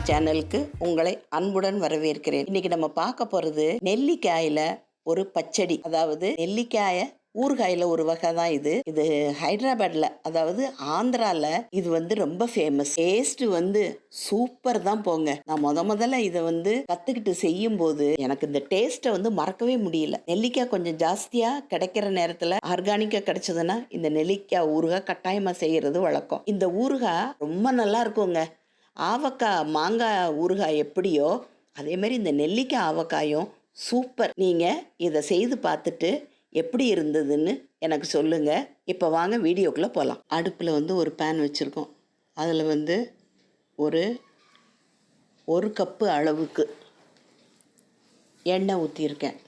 சமையல் சேனலுக்கு உங்களை அன்புடன் வரவேற்கிறேன். இன்னைக்கு நம்ம பார்க்க போறது நெல்லிக்காயில ஒரு பச்சடி. அதாவது நெல்லிக்காய ஊறுகாயில ஒரு வகை தான் இது. இது ஹைதராபாத்ல அதாவது ஆந்திரால இது வந்து ரொம்ப ஃபேமஸ் டேஸ்ட் வந்து சூப்பர் தான் போங்க. நான் முத முதல்ல இதை வந்து கத்துக்கிட்டு செய்யும் போது எனக்கு இந்த டேஸ்ட்டை வந்து மறக்கவே முடியல. நெல்லிக்காய் கொஞ்சம் ஜாஸ்தியா கிடைக்கிற நேரத்துல ஆர்கானிக்கா கிடைச்சதுன்னா இந்த நெல்லிக்காய் ஊறுகாய் கட்டாயமா செய்யறது வழக்கம். இந்த ஊறுகாய் ரொம்ப நல்லா இருக்குங்க. ஆவக்காய் மாங்காய் ஊறுகாய் எப்படியோ அதேமாரி இந்த நெல்லிக்காய் ஆவக்காயும் சூப்பர். நீங்கள் இதை செய்து பார்த்துட்டு எப்படி இருந்ததுன்னு எனக்கு சொல்லுங்கள் இப்போ வாங்க வீடியோக்குள்ளே போகலாம் அடுப்பில் வந்து ஒரு பேன் வச்சுருக்கோம். அதில் வந்து ஒரு ஒரு கப்பு அளவுக்கு எண்ணெய் ஊற்றியிருக்கேன்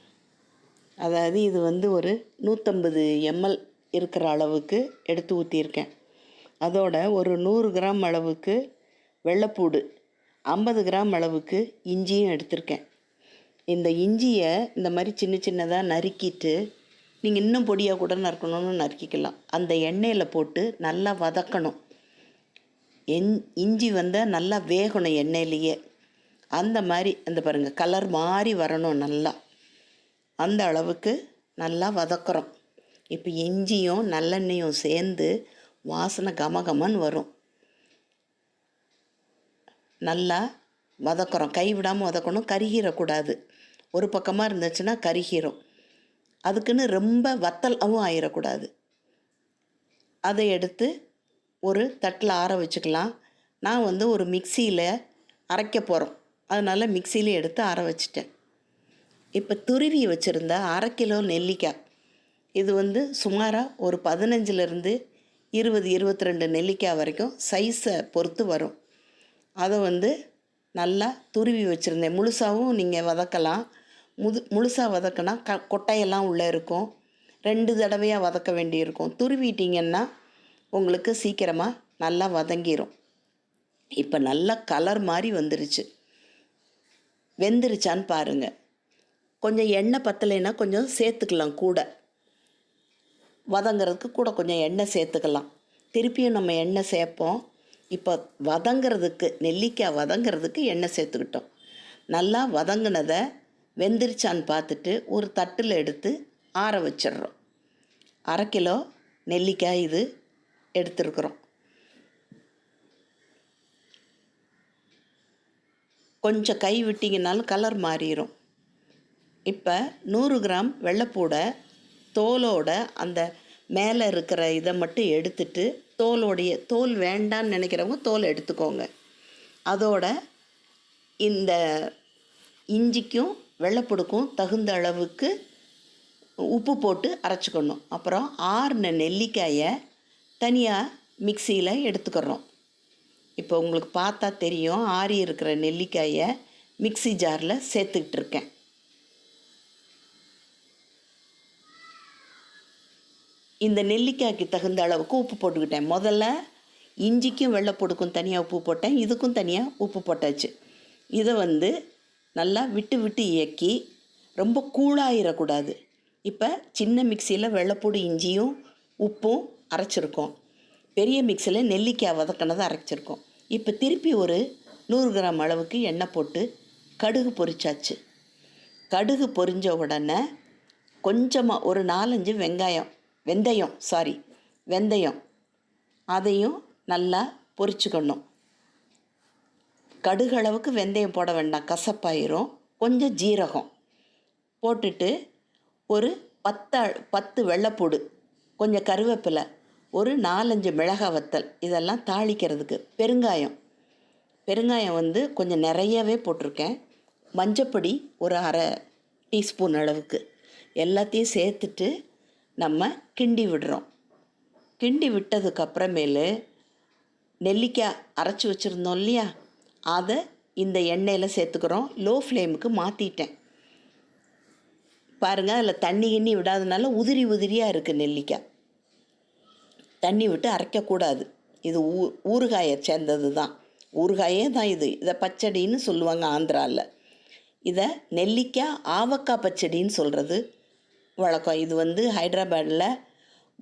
அதாவது இது வந்து ஒரு நூற்றம்பது எம்எல் இருக்கிற அளவுக்கு எடுத்து ஊற்றியிருக்கேன் அதோட ஒரு நூறு கிராம் அளவுக்கு வெள்ளைப்பூடு. ஐம்பது கிராம் அளவுக்கு இஞ்சியும் எடுத்திருக்கேன். இந்த இஞ்சியை இந்த மாதிரி சின்ன சின்னதாக நறுக்கிட்டு நீங்கள் இன்னும் பொடியாக கூட நறுக்கணும்னு நறுக்கிக்கலாம். அந்த எண்ணெயில் போட்டு நல்லா வதக்கணும். என் இஞ்சி வந்து நல்லா வேகணும் எண்ணெயிலேயே. அந்த மாதிரி அந்த பாருங்கள் கலர் மாறி வரணும் நல்லா. அந்த அளவுக்கு நல்லா வதக்குறோம். இப்போ இஞ்சியும் நல்லெண்ணெயும் சேர்ந்து வாசனை கமகமன்னு வரும். நல்லா வதக்குறோம். கை விடாமல் வதக்கணும். கருகிடக்கூடாது ஒரு பக்கமாக இருந்துச்சுன்னா கருகிரும் அதுக்குன்னு ரொம்ப வத்தலாகவும் ஆயிடக்கூடாது அதை எடுத்து ஒரு தட்டில் ஆற வச்சுக்கலாம். நான் வந்து ஒரு மிக்சியில் அரைக்க போகிறோம் அதனால் மிக்சியில் எடுத்து ஆற வச்சிட்டேன். இப்போ துருவி வச்சுருந்த அரை கிலோ நெல்லிக்காய். இது வந்து சுமாராக ஒரு பதினஞ்சுலேருந்து இருபது இருபத்தி ரெண்டு நெல்லிக்காய் வரைக்கும் சைஸை பொறுத்து வரும். அதை வந்து நல்லா துருவி வச்சுருந்தேன். முழுசாகவும் நீங்கள் வதக்கலாம். முது முழுசாக வதக்கினா க கொட்டையெல்லாம் உள்ளே இருக்கும். ரெண்டு தடவையாக வதக்க வேண்டியிருக்கும். துருவிட்டிங்கன்னா உங்களுக்கு சீக்கிரமாக நல்லா வதங்கிரும். இப்போ நல்லா கலர் மாதிரி வந்துருச்சு. வெந்துருச்சான்னு பாருங்கள் கொஞ்சம் எண்ணெய் பத்தலைன்னா கொஞ்சம் சேர்த்துக்கலாம் கூட. வதங்கிறதுக்கு கூட கொஞ்சம் எண்ணெய் சேர்த்துக்கலாம். திருப்பியும் நம்ம எண்ணெய் சேர்ப்போம். இப்போ வதங்கிறதுக்கு நெல்லிக்காய் வதங்கிறதுக்கு எண்ணெய் சேர்த்துக்கிட்டோம். நல்லா வதங்கினதை வெந்துருச்சான்னு பார்த்துட்டு ஒரு தட்டில் எடுத்து ஆற வச்சிடுறோம். அரை கிலோ நெல்லிக்காய் இது எடுத்துருக்குறோம். கொஞ்சம் கை விட்டிங்கனாலும் கலர் மாறிடும் இப்போ நூறு கிராம் வெள்ளைப்பூடை தோலோட அந்த மேலே இருக்கிற இதை மட்டும் எடுத்துட்டு தோலோடைய தோல் வேண்டான்னு நினைக்கிறவங்க தோல் எடுத்துக்கோங்க. அதோட இந்த இஞ்சிக்கும் வெள்ளைப்புடுக்கும் தகுந்த அளவுக்கு உப்பு போட்டு அரைச்சிக்கணும். அப்புறம் ஆறுன நெல்லிக்காயை தனியாக மிக்சியில் எடுத்துக்கிறோம். இப்போ உங்களுக்கு பார்த்தா தெரியும் ஆறி இருக்கிற நெல்லிக்காயை மிக்சி ஜாரில் சேர்த்துக்கிட்டு இருக்கேன். இந்த நெல்லிக்காய்க்கு தகுந்த அளவுக்கு உப்பு போட்டுக்கிட்டேன். முதல்ல இஞ்சிக்கும் வெள்ளைப்பொடுக்கும் தனியாக உப்பு போட்டேன். இதுக்கும் தனியாக உப்பு போட்டாச்சு. இதை வந்து நல்லா விட்டு விட்டு இயக்கி ரொம்ப கூழாயிடக்கூடாது இப்போ சின்ன மிக்சியில் வெள்ளைப்பூடு இஞ்சியும் உப்பும் அரைச்சிருக்கோம். பெரிய மிக்சியில் நெல்லிக்காய் வதக்கினதை அரைச்சிருக்கோம். இப்போ திருப்பி ஒரு நூறு கிராம் அளவுக்கு எண்ணெய் போட்டு கடுகு பொரிச்சாச்சு. கடுகு பொரிஞ்ச உடனே கொஞ்சமாக ஒரு நாலஞ்சு வெங்காயம் வெந்தயம் சாரி வெந்தயம். அதையும் நல்லா பொரிச்சுக்கணும். கடுகளவுக்கு வெந்தயம் போட வேண்டாம் கசப்பாயிரும். கொஞ்சம் ஜீரகம் போட்டுட்டு ஒரு பத்து பத்து வெள்ளைப்பூடு கொஞ்சம் கருவேப்பிலை ஒரு நாலஞ்சு மிளகாய் வத்தல் இதெல்லாம் தாளிக்கிறதுக்கு. பெருங்காயம். பெருங்காயம் வந்து கொஞ்சம் நிறையவே போட்டிருக்கேன். மஞ்சப்பொடி ஒரு அரை டீஸ்பூன் அளவுக்கு. எல்லாத்தையும் சேர்த்துட்டு நம்ம கிண்டி விடுறோம். கிண்டி விட்டதுக்கப்புறமேலு நெல்லிக்காய் அரைச்சி வச்சுருந்தோம் இல்லையா? அதை இந்த எண்ணெயில் சேர்த்துக்கிறோம். லோ ஃப்ளேமுக்கு மாற்றிட்டேன் பாருங்கள் அதில் தண்ணி கிண்ணி விடாதனால உதிரி உதிரியாக இருக்குது நெல்லிக்காய் தண்ணி விட்டு அரைக்கக்கூடாது இது ஊ ஊறுகாயை சேர்ந்தது தான் ஊறுகாயே தான் இது. இதை பச்சடின்னு சொல்லுவாங்க ஆந்திராவில் இதை நெல்லிக்காய் ஆவக்காய் பச்சடின்னு சொல்கிறது வழக்கம். இது வந்து ஹைதராபாடில்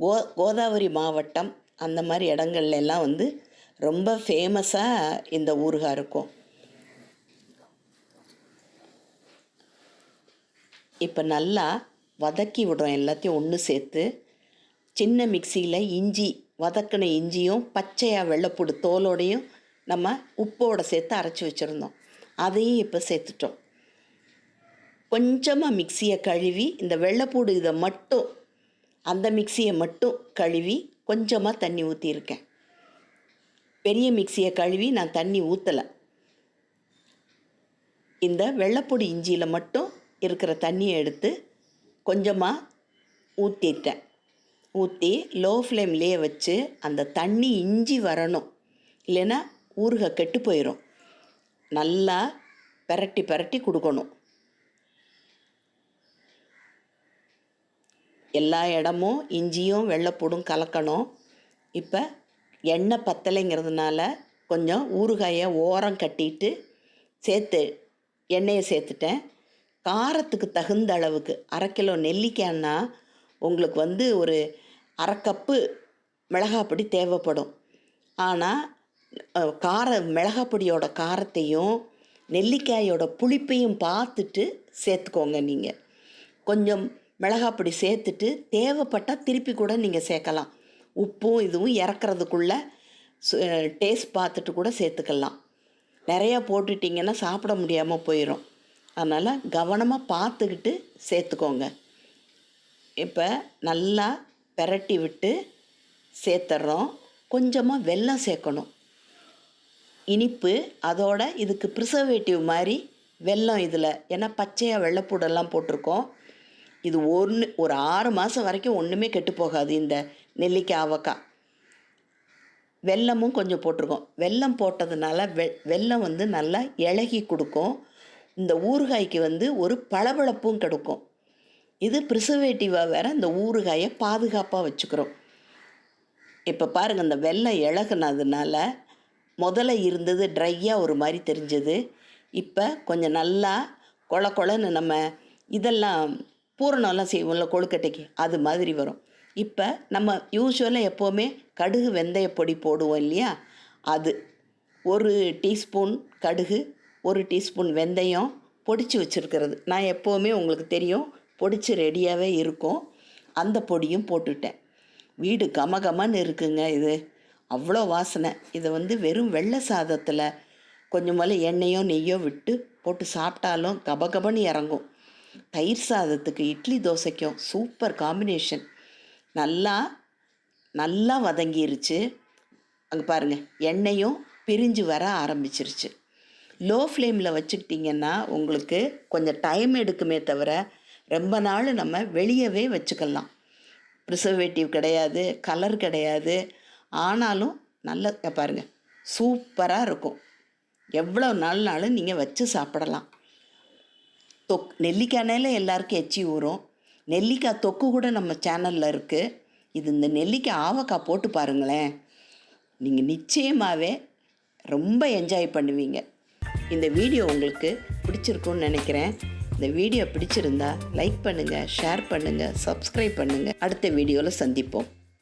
கோ கோதாவரி மாவட்டம். அந்த மாதிரி இடங்கள்ல எல்லாம் வந்து ரொம்ப ஃபேமஸாக இந்த ஊருகா இருக்கும். இப்போ நல்லா வதக்கி விடுறோம் எல்லாத்தையும் ஒன்று சேர்த்து. சின்ன மிக்சியில் இஞ்சி வதக்கின இஞ்சியும் பச்சையாக வெள்ளைப்பூடு தோலோடையும் நம்ம உப்போடு சேர்த்து அரைச்சி வச்சுருந்தோம். அதையும் இப்போ சேர்த்துட்டோம். கொஞ்சமாக மிக்சியை கழுவி இந்த வெள்ளைப்பூடு இதை மட்டும் அந்த மிக்சியை மட்டும் கழுவி கொஞ்சமாக தண்ணி ஊற்றியிருக்கேன் பெரிய மிக்சியை கழுவி நான் தண்ணி ஊற்றலை இந்த வெள்ளைப்பொடி இஞ்சியில் மட்டும் இருக்கிற தண்ணியை எடுத்து கொஞ்சமாக ஊற்றிட்டேன் ஊற்றி லோ ஃப்ளேம்லேயே வச்சு அந்த தண்ணி இஞ்சி வரணும். இல்லைன்னா ஊறுகை கெட்டு போயிடும் நல்லா பெரட்டி பெரட்டி கொடுக்கணும். எல்லா இடமும் இஞ்சியும் வெள்ளைப்பூடும் கலக்கணும். இப்போ எண்ணெய் பத்தலைங்கிறதுனால கொஞ்சம் ஊறுகாயை ஓரம் கட்டிட்டு சேர்த்து எண்ணெயை சேர்த்துட்டேன். காரத்துக்கு தகுந்த அளவுக்கு அரை கிலோ நெல்லிக்காய்னா உங்களுக்கு வந்து ஒரு அரை கப்பு மிளகாப்பொடி தேவைப்படும். ஆனால் கார மிளகாப்பொடியோட காரத்தையும் நெல்லிக்காயோட புளிப்பையும் பார்த்துட்டு சேர்த்துக்கோங்க நீங்கள் கொஞ்சம் மிளகாப்பொடி சேர்த்துட்டு தேவைப்பட்டால் திருப்பி கூட நீங்கள் சேர்க்கலாம். உப்பும் இதுவும் இறக்குறதுக்குள்ளே டேஸ்ட் பார்த்துட்டு கூட சேர்த்துக்கலாம். நிறையா போட்டுட்டிங்கன்னா சாப்பிட முடியாமல் போயிடும் அதனால் கவனமாக பார்த்துக்கிட்டு சேர்த்துக்கோங்க. இப்போ நல்லா பெரட்டி விட்டு சேர்த்துட்றோம் கொஞ்சமாக வெல்லம் சேர்க்கணும். இனிப்பு அதோட இதுக்கு ப்ரிசர்வேட்டிவ் மாதிரி வெல்லம் இதில். ஏன்னா பச்சையாக வெள்ளைப்பூடெல்லாம் போட்டிருக்கோம். இது ஒன்று ஒரு ஆறு மாதம் வரைக்கும் ஒன்றுமே கெட்டு போகாது இந்த நெல்லிக்காய் அவக்காய் வெல்லமும் கொஞ்சம் போட்டிருக்கோம். வெல்லம் போட்டதுனால வெ வெல்லம் வந்து நல்லா இழகி கொடுக்கும். இந்த ஊறுகாய்க்கு வந்து ஒரு பளபளப்பும் கிடைக்கும். இது ப்ரிசர்வேட்டிவாக வேறு இந்த ஊறுகாயை பாதுகாப்பாக வச்சுக்கிறோம். இப்போ பாருங்கள் இந்த வெல்லம் இழகுனதுனால முதல்ல இருந்தது ட்ரையாக ஒரு மாதிரி தெரிஞ்சது. இப்போ கொஞ்சம் நல்லா கொல கொலன்னு நம்ம இதெல்லாம் பூரணம்லாம் செய்வோம்ல கொழுக்கட்டைக்கு. அது மாதிரி வரும். இப்போ நம்ம யூஸ்வலாக எப்போவுமே கடுகு வெந்தய பொடி போடுவோம் இல்லையா? அது ஒரு டீஸ்பூன் கடுகு ஒரு டீஸ்பூன் வெந்தயம் பொடிச்சு வச்சுருக்கிறது. நான் எப்போவுமே உங்களுக்கு தெரியும் பொடிச்சு ரெடியாகவே இருக்கும். அந்த பொடியும் போட்டுட்டேன். வீடு கமகமன்னு இருக்குங்க இது. அவ்வளோ வாசனை. இதை வந்து வெறும் வெள்ளை சாதத்தில் கொஞ்சம் மேலே எண்ணெயோ நெய்யோ விட்டு போட்டு சாப்பிட்டாலும் கபகபன்னு இறங்கும். தயிர் சாதத்துக்கு இட்லி தோசைக்கும் சூப்பர் காம்பினேஷன் நல்லா நல்லா வதங்கிருச்சு. அங்கே பாருங்கள் எண்ணெயும் பிரிஞ்சு வர ஆரம்பிச்சிருச்சு. லோ ஃப்ளேமில் வச்சுக்கிட்டிங்கன்னா உங்களுக்கு கொஞ்சம் டைம் எடுக்குமே தவிர ரொம்ப நாள் நம்ம வெளியவே வச்சுக்கலாம். ப்ரிசர்வேட்டிவ் கிடையாது கலர் கிடையாது. ஆனாலும் நல்ல பாருங்கள் சூப்பராக இருக்கும். எவ்வளோ நாள்னாலும் நீங்கள் வச்சு சாப்பிடலாம். தொக் நெல்லிக்காய்னால எல்லாருக்கும் எச்சி ஊறும். நெல்லிக்காய் தொக்கு கூட நம்ம சேனலில் இருக்குது இது இந்த நெல்லிக்காய் ஆவக்காய் போட்டு பாருங்களேன். நீங்கள் நிச்சயமாகவே ரொம்ப என்ஜாய் பண்ணுவீங்க. இந்த வீடியோ உங்களுக்கு பிடிச்சிருக்கும்னு நினைக்கிறேன். இந்த வீடியோ பிடிச்சிருந்தா லைக் பண்ணுங்கள் ஷேர் பண்ணுங்கள் சப்ஸ்கிரைப் பண்ணுங்கள் அடுத்த வீடியோவில் சந்திப்போம்.